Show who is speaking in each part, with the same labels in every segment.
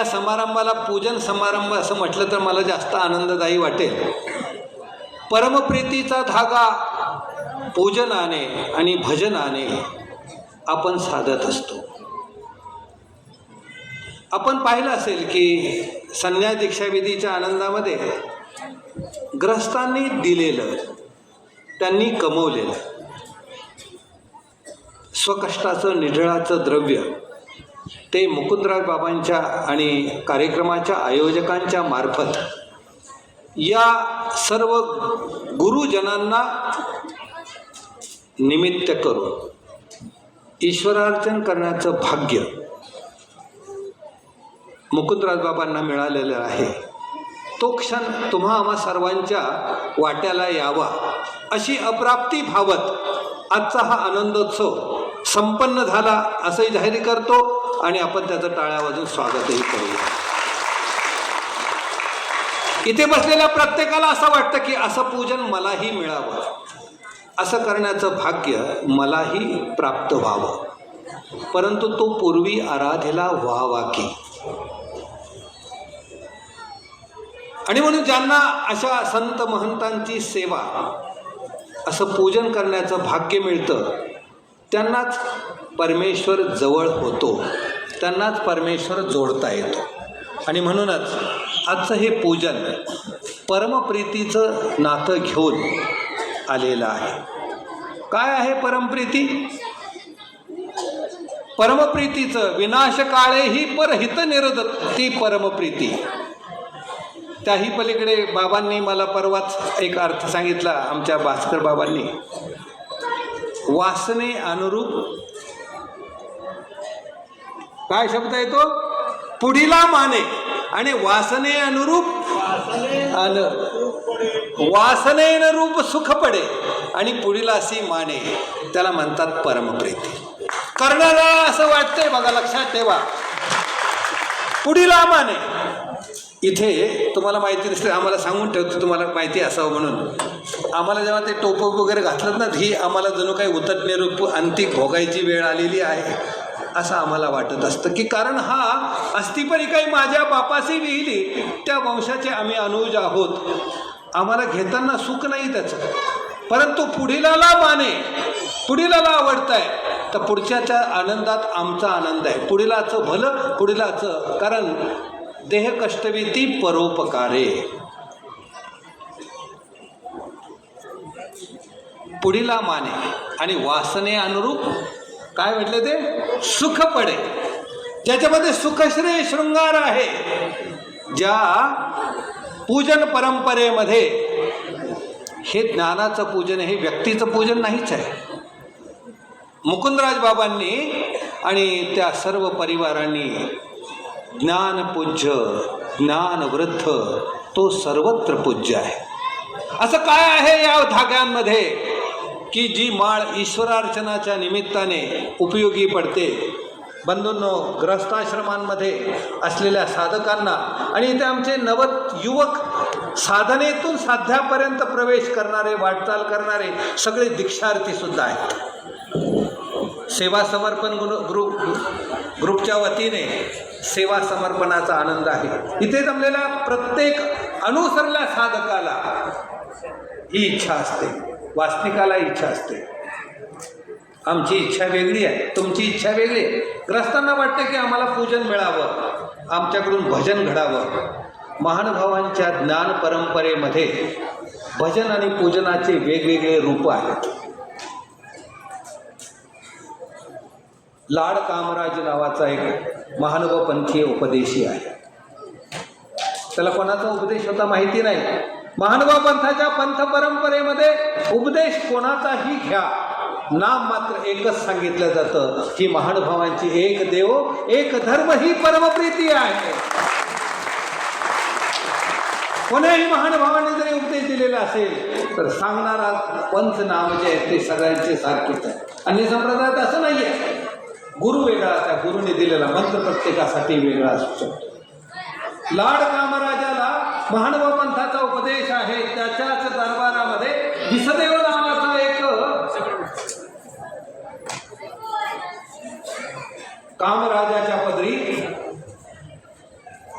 Speaker 1: या समारंभाला पूजन समारंभ असं म्हटलं तर मला जास्त आनंददायी वाटेल. परमप्रीतीचा धागा पूजनाने आणि भजनाने आपण साधत असतो. आपण पाहिलं असेल की संन्यास दीक्षाविधीच्या आनंदामध्ये ग्रस्तांनी दिलेलं त्यांनी कमवलेलं स्वकष्टाचं निढळाचं द्रव्य ते मुकुंदराज बाबांच्या आणि कार्यक्रमाच्या आयोजकांच्या मार्फत या सर्व गुरुजनांना निमित्त करून ईश्वरार्चन करण्याचं भाग्य मुकुंदराज बाबांना मिळालेलं आहे. तो क्षण तुम्हा आम्हा सर्वांच्या वाट्याला यावा अशी अप्राप्ती भावत आजचा हा आनंदोत्सव संपन्न झाला असंही जाहीर करतो. आणि आपण त्याचं टाळ्या वाजून स्वागतही करूया. इथे बसलेल्या प्रत्येकाला असं वाटतं की असं पूजन मलाही मिळावं. असं करण्याचं भाग्य मलाही प्राप्त व्हावं. परंतु तो पूर्वी आराधेला व्हावा की? आणि म्हणून ज्यांना अशा संत महंतांची सेवा असं पूजन करण्याचं भाग्य मिळतं त्यांनाच परमेश्वर जवळ होतो. त्यांनाच परमेश्वर जोडता येतो. आणि म्हणूनच आजचं हे पूजन परमप्रीतीचं नातं घेऊन आलेलं आहे. काय आहे परमप्रीती? परमप्रीतीचं विनाशकाळे ही परहित निरोध ती परमप्रीती. त्याही पलीकडे बाबांनी मला परवाच एक अर्थ सांगितला आमच्या भास्कर बाबांनी. वासने अनुरूप काय शब्द येतो पुढीला माने. आणि वासने अनुरूप अन वासनेन रूप सुख पडे आणि पुढीला अशी माने. त्याला म्हणतात परमप्रीती. कर्णाला असं वाटतंय बघा लक्षात ठेवा. पुढीला माने. इथे तुम्हाला माहिती नसते आम्हाला सांगून ठेवतो तुम्हाला माहिती असावं म्हणून. आम्हाला जेव्हा ते टोप वगैरे घातलं ना ही आम्हाला जणू काही उतट निरूप अंतिक भोगायची वेळ आलेली आहे. असं आम्हाला वाटत असतं की कारण हा अस्थिपरी काही माझ्या बापाशी लिहिली त्या वंशाचे आम्ही अनुज आहोत. आम्हाला घेताना सुख नाही त्याचं. परंतु पुढीलाला माने पुढीलाला आवडतंय तर पुढच्याच्या आनंदात आमचा आनंद आहे. पुढीलाचं भलं पुढीलाचं कारण देह कष्टविती परोपकारे. पुढीला माने आणि वासने अनुरूप काय म्हटलं ते? सुख पडे. ज्याच्यामध्ये सुखश्री शृंगार आहे. ज्या पूजन परंपरेमध्ये हे ज्ञानाचं पूजन हे व्यक्तीचं पूजन नाहीच आहे. मुकुंदराज बाबांनी आणि त्या सर्व परिवारांनी ज्ञानपूज्य ज्ञानवृद्ध तो सर्वत्र पूज्य आहे. असं काय आहे या धाग्यांमध्ये? की जी माळ ईश्वरार्चनाच्या निमित्ताने उपयोगी पडते. बंधूंनो ग्रस्ताश्रमांमध्ये असलेल्या साधकांना आणि इथे आमचे नवत युवक साधनेतून साध्यापर्यंत प्रवेश करणारे वाटचाल करणारे सगळे दीक्षार्थीसुद्धा आहेत. सेवा समर्पण गुरु ग्रुप ग्रुपच्या वतीने सेवा समर्पणाचा आनंद आहे. इथे जमलेल्या प्रत्येक अनुसरल्या साधकाला ही इच्छा असते. वास्तविकाला इच्छा असते. आमची इच्छा वेगळी आहे तुमची इच्छा वेगळी आहे. ग्रस्तांना वाटतं की आम्हाला पूजन मिळावं आमच्याकडून भजन घडावं. महानुभावांच्या ज्ञान परंपरेमध्ये भजन आणि पूजनाचे वेगवेगळे रूप आहेत. लाड कामराज नावाचा एक महानुभव पंथीय उपदेशी आहे. त्याला कोणाचा उपदेश होता माहिती नाही. महानुभाव पंथाच्या पंथ उपदेश कोणाचाही घ्या. नाम मात्र एकच सांगितलं जातं की महानुभावांची एक देव एक धर्म ही परमप्रीती आहे. कोणाही महानुभावाने जरी उपदेश दिलेला असेल तर सांगणारा पंच नाम जे आहे ते सगळ्यांचे सारखेच आहे. आणि संप्रदायात असं नाही आहे गुरु वेगळा त्या गुरुने दिलेला मंत्र प्रत्येकासाठी वेगळा असू शकतो. लाड कामराजाला महानुभाव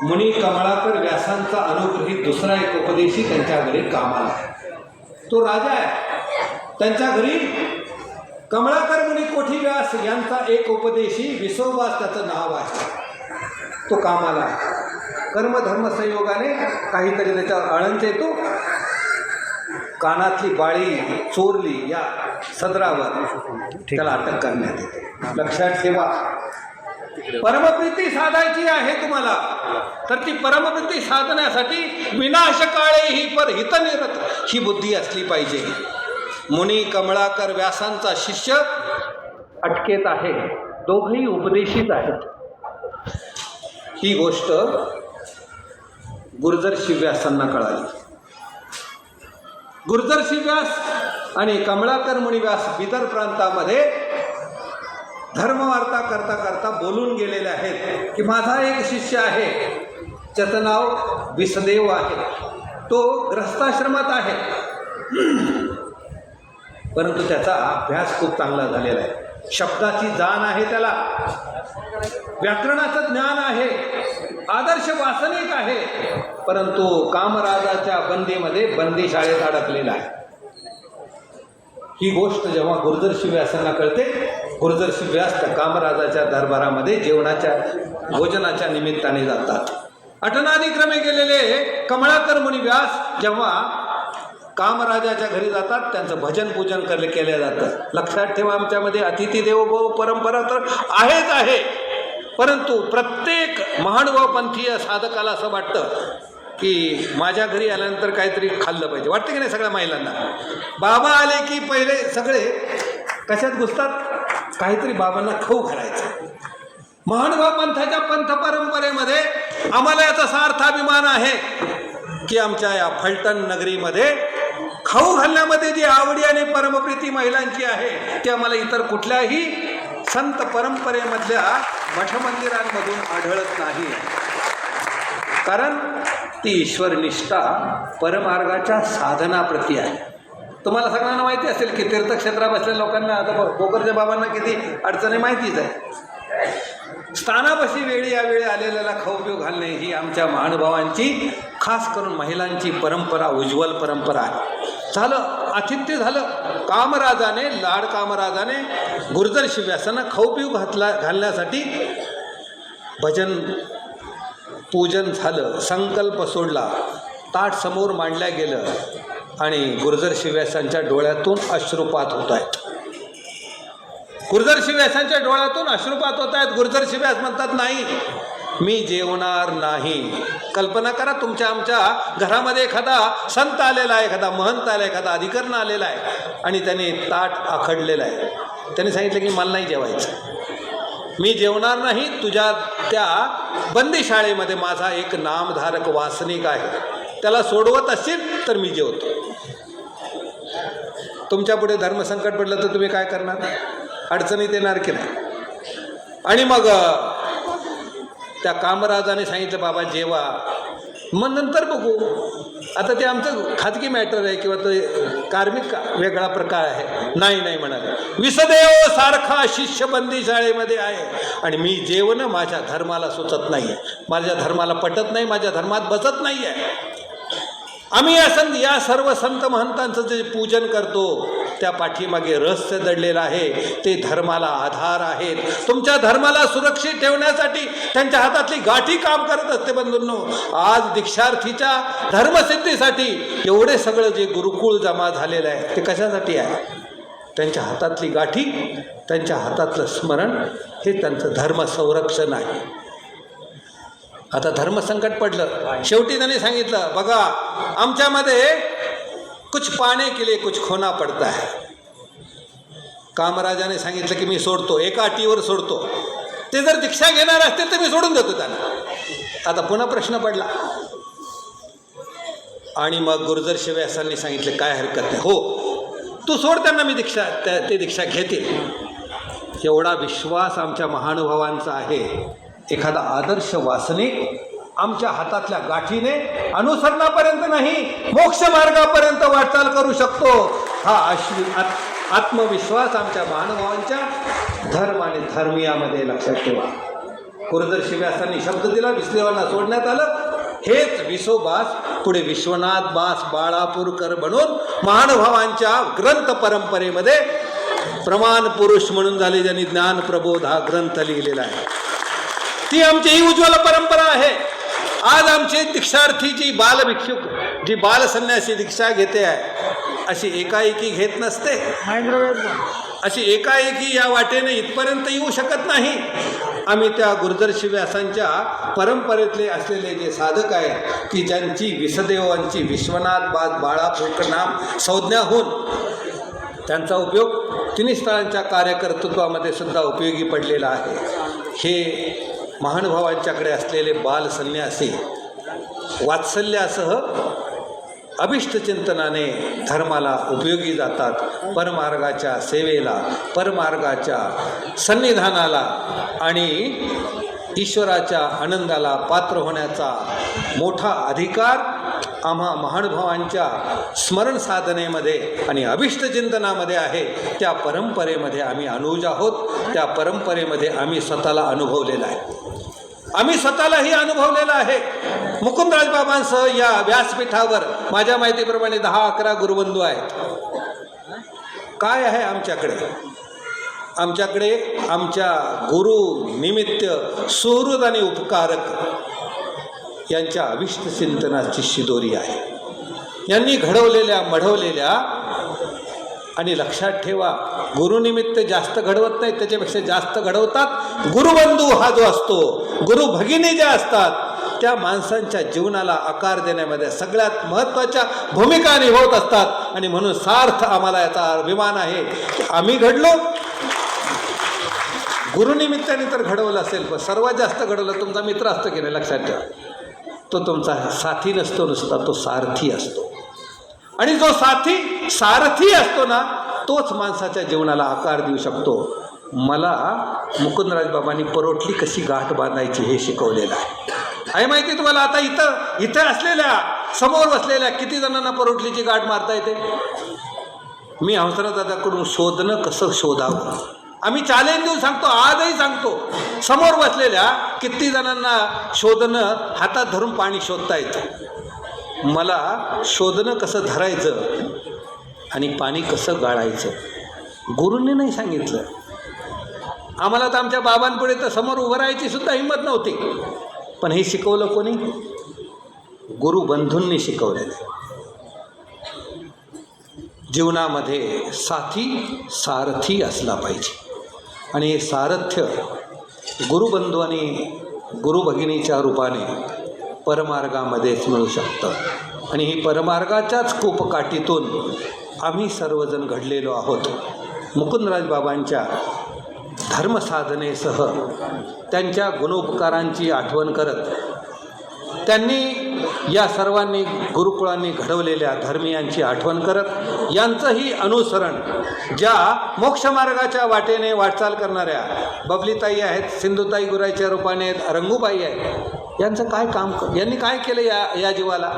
Speaker 1: मुनी कमळाकर व्यासांचा अनुग्रहित दुसरा एक उपदेशी त्यांच्या घरी कामाला तो राजा आहे. त्यांच्या घरी कमळाकर मुनी कोठी व्यास यांचा एक उपदेशी विसोवास त्याचं नाव आहे. तो कामाला आहे. कर्मधर्म संयोगाने काहीतरी त्याच्यावर अळंच येतो. कानातली बाळी चोरली या सदरावर त्याला अटक करण्यात येते. लक्षात ठेवा. परमप्रीती साधायची आहे तुम्हाला. तर ती परमप्रीती साधण्यासाठी विनाशकाळे ही पर हितनिरत ही बुद्धी असली पाहिजे. मुनी कमळाकर व्यासांचा शिष्य अटकेत आहे. दोघही उपदेशित आहेत. ही गोष्ट गुर्जर व्यासांना कळाली. गुर्जर व्यास आणि कमळाकर मुनिव्यास बिदर प्रांतामध्ये धर्मवार्ता करता करता बोलून गेलेले आहेत की माझा एक शिष्य आहे त्याचं नाव विसदेव आहे. तो ग्रस्ताश्रमात आहे. परंतु त्याचा अभ्यास खूप चांगला झालेला आहे. शब्दाची जाण आहे त्याला. व्याकरणाचं ज्ञान आहे. आदर्श वासनिक आहे. परंतु कामराजाच्या बंदीमध्ये बंदी शाळेत अडकलेला आहे. ही गोष्ट जेव्हा गुरुदर्शी व्यासांना कळते गुरुदर्शी व्यास कामराजाच्या दरबारामध्ये जेवणाच्या भोजनाच्या निमित्ताने जातात. अटनादिक्रमे गेलेले कमळाकर मुनी व्यास जेव्हा कामराजाच्या घरी जातात त्यांचं भजन पूजन करले केलं जातं. लक्षात ठेवा आमच्यामध्ये अतिथी देवो परंपरा तर आहेच आहे. परंतु प्रत्येक महानुभावपंथीय साधकाला असं वाटतं की माझ्या घरी आल्यानंतर काहीतरी खाल्लं पाहिजे. वाटतं की नाही सगळ्या महिलांना? बाबा आले की पहिले सगळे कशात घुसतात? काहीतरी बाबांना खाऊ घालायचं. महानुभाव पंथाच्या पंथ परंपरेमध्ये आम्हाला याचा सार्थ अभिमान आहे की आमच्या या फलटण नगरीमध्ये खाऊ घालण्यामध्ये जी आवडी आणि परमप्रीती महिलांची आहे ती आम्हाला इतर कुठल्याही संत परंपरेमधल्या मठमंदिरांमधून आढळत नाही. कारण ती ईश्वरनिष्ठा परमार्गाच्या साधनाप्रती आहे. तुम्हाला सगळ्यांना माहिती असेल की तीर्थक्षेत्रात बसलेल्या लोकांना आता बघ, बाबांना किती अडचणी माहितीच आहे. स्थानापाशी वेळी या वेळी आलेल्याला खाऊ घालणे ही आमच्या महानुभावांची खास करून महिलांची परंपरा उज्ज्वल परंपरा आहे. झालं आतिथ्य झालं कामराजाने लाड कामराजाने गुर्जर शिव्यासांना खाऊपिऊ घातला घालण्यासाठी भजन पूजन झालं संकल्प सोडला ताट समोर मांडल्या गेलं. आणि गुर्जर शिव्यासांच्या डोळ्यातून अश्रुपात होत आहेत. गुर्जर शिव्यासांच्या डोळ्यातून अश्रुपात होत आहेत. गुर्जर शिव्यास म्हणतात नाही मी जेवणार नाही. कल्पना करा तुमच्या आमच्या घरामध्ये एखादा संत आलेला आहे एखादा महंत आला एखादा अधिकरण आलेला आहे आणि त्याने ताट आखडलेलं आहे. त्याने सांगितलं की मला नाही जेवायचं. मी जेवणार नाही. तुझ्या त्या बंदीशाळेमध्ये माझा एक नामधारक वासनिक आहे. त्याला सोडवत असेल तर मी जेवतो. तुमच्यापुढे धर्मसंकट पडलं तर तुम्ही काय करणार? अडचणीत येणार की नाही? आणि मग त्या कामराजाने सांगितलं बाबा जेवा. मग नंतर बघू. आता ते आमचं खाजगी मॅटर आहे किंवा ते कार्मिक वेगळा प्रकार आहे. नाही नाही म्हणाले. विसदेव सारखा शिष्यबंदी शाळेमध्ये आहे. आणि मी जेवण माझ्या धर्माला सुचत नाही आहे माझ्या धर्माला पटत नाही माझ्या धर्मात बसत नाही आहे आम्ही या संत या सर्व संत महंतांचं जे पूजन करतो त्या पाठीमागे रहस्य दडलेलं आहे. ते धर्माला आधार आहेत. तुमच्या धर्माला सुरक्षित ठेवण्यासाठी त्यांच्या हातातली गाठी काम करत असते बंधूंनो. आज दीक्षार्थीच्या धर्मसिद्धीसाठी एवढे सगळं जे गुरुकुळ जमा झालेलं आहे ते कशासाठी आहे? त्यांच्या हातातली गाठी त्यांच्या हातातलं स्मरण हे त्यांचं धर्म संरक्षण आहे. आता धर्मसंकट पडलं. शेवटी त्याने सांगितलं बघा आमच्यामध्ये कुछ पाने के लिए कुछ खोना पडता है. कामराजाने सांगितलं की मी सोडतो एका अटीवर सोडतो. ते जर दीक्षा घेणार असतील तर मी सोडून देतो त्यांना. आता पुन्हा प्रश्न पडला. आणि मग गुरुजर शिव्यासांनी सांगितलं काय हरकत नाही. हो तू सोड त्यांना मी दीक्षा त्या ते दीक्षा घेतील. एवढा विश्वास आमच्या महानुभावांचा आहे एखादा आदर्श वासनिक आमच्या हातातल्या गाठीने अनुसरणापर्यंत नाही मोक्ष मार्गापर्यंत वाटचाल करू शकतो. हा अश्वी आत- आत्मविश्वास आमच्या महानुभावांच्या धर्म आणि धर्मियामध्ये लक्षात ठेवा. कुरदर्शी व्यासांनी शब्द दिला विश्लेवांना सोडण्यात आलं. हेच विसोबास पुढे विश्वनाथ बास बाळापूरकर बनून महानुभावांच्या ग्रंथ परंपरेमध्ये प्रमाण पुरुष म्हणून झाले ज्यांनी ज्ञान प्रबोध हा ग्रंथ लिहिलेला आहे. ती आमची ही उज्ज्वल परंपरा आहे. आज आमची दीक्षार्थी जी बालभिक्षुक जी बाल संन्यासी दीक्षा घेते आहे अशी एकाएकी घेत नसते. अशी एकाएकी या वाटेने इथपर्यंत येऊ शकत नाही. आम्ही त्या गुरुदर्शी व्यासांच्या परंपरेतले असलेले जे साधक आहेत की ज्यांची विसदेवांची विश्वनाथ बाद बाळा नाम संज्ञा होऊन त्यांचा उपयोग तिन्ही स्थळांच्या कार्यकर्तृत्वामध्ये सुद्धा उपयोगी पडलेला आहे. हे महानुभावांच्याकडे असलेले बाल संन्यासी वात्सल्यासह अभिष्ट चिंतनाने धर्माला उपयोगी जातात. परमार्गाच्या सेवेला परमार्गाच्या सन्निधानाला आणि ईश्वराच्या आनंदाला पात्र होण्याचा मोठा अधिकार आम्हा महानुभावांच्या स्मरण साधनेमध्ये आणि अभिष्ट चिंतनामध्ये आहे. त्या परंपरेमध्ये आम्ही अनुज आहोत. त्या परंपरेमध्ये आम्ही स्वतःला अनुभवलेला आहे. आम्ही स्वतःलाही अनुभवलेलं आहे. मुकुंदराज बाबांसह या व्यासपीठावर माझ्या माहितीप्रमाणे दहा अकरा गुरुबंधू आहेत. काय आहे आमच्याकडे? आमच्याकडे आमच्या गुरु निमित्त सुहृद आणि उपकारक यांच्या अविष्ट चिंतनाची शिदोरी आहे. यांनी घडवलेल्या मढवलेल्या आणि लक्षात ठेवा गुरुनिमित्त जास्त घडवत नाहीत त्याच्यापेक्षा जास्त घडवतात. गुरुबंधू हा जो असतो गुरु भगिनी ज्या असतात त्या माणसांच्या जीवनाला आकार देण्यामध्ये सगळ्यात महत्त्वाच्या भूमिका निभवत असतात. आणि म्हणून सार्थ आम्हाला याचा अभिमान आहे की आम्ही घडलो. गुरुनिमित्ताने तर घडवलं असेल पण सर्वात जास्त घडवलं तुमचा मित्र असतो की नाही लक्षात ठेवा. तो तुमचा साथी नसतो नुसता तो सारथी असतो. आणि जो साथी सारथी असतो ना तोच माणसाच्या जीवनाला आकार देऊ शकतो. मला मुकुंदराज बाबांनी परोटली कशी गाठ बांधायची हे शिकवलेलं आहे. आहे माहिती तुम्हाला? आता इथं इथं असलेल्या समोर बसलेल्या किती जणांना परोटलीची गाठ मारता येते? मी हंसराज दादाकडून शोधणं कसं शोधावं? आम्ही चॅलेंज देऊन सांगतो आजही सांगतो. समोर बसलेल्या किती जणांना शोधणं हातात धरून पाणी शोधता येतं? मला शोधणं कसं धरायचं? आणि पाणी कसं गाळायचं? गुरूंनी नाही सांगितलं. आम्हाला तर आमच्या बाबांपुढे तर समोर उभं राहायची सुद्धा हिंमत नव्हती. पण हे शिकवलं कोणी? गुरुबंधूंनी शिकवलेलं. जीवनामध्ये साथी सारथी असला पाहिजे. आणि हे सारथ्य गुरुबंधू आणि गुरुभगिनीच्या रूपाने परमार्गामध्येच मिळू शकतं. आणि ही परमार्गाच्याच कोपकाठीतून आम्ही सर्वजण घडलेलो आहोत. मुकुंदराज बाबांच्या धर्मसाधनेसह त्यांच्या गुणोपकारांची आठवण करत त्यांनी या सर्वांनी गुरुकुळांनी घडवलेल्या धर्मियांची आठवण करत यांचंही अनुसरण ज्या मोक्षमार्गाच्या वाटेने वाटचाल करणाऱ्या बबलीताई आहेत सिंधुताई गुराईच्या रूपाने आहेत रंगूबाई आहेत यांचं काय काम यांनी काय केलं या या जीवाला?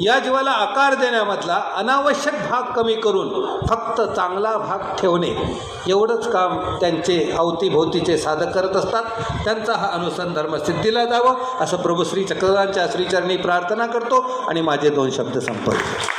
Speaker 1: या जीवाला आकार देण्यामधला अनावश्यक भाग कमी करून फक्त चांगला भाग ठेवणे. एवढंच काम त्यांचे अवतीभोवतीचे साधक करत असतात. त्यांचा हा अनुसरण धर्म सिद्धीला जावं. असं प्रभू श्री चक्रधांच्या श्रीचरणी प्रार्थना करतो आणि माझे दोन शब्द संपवतो.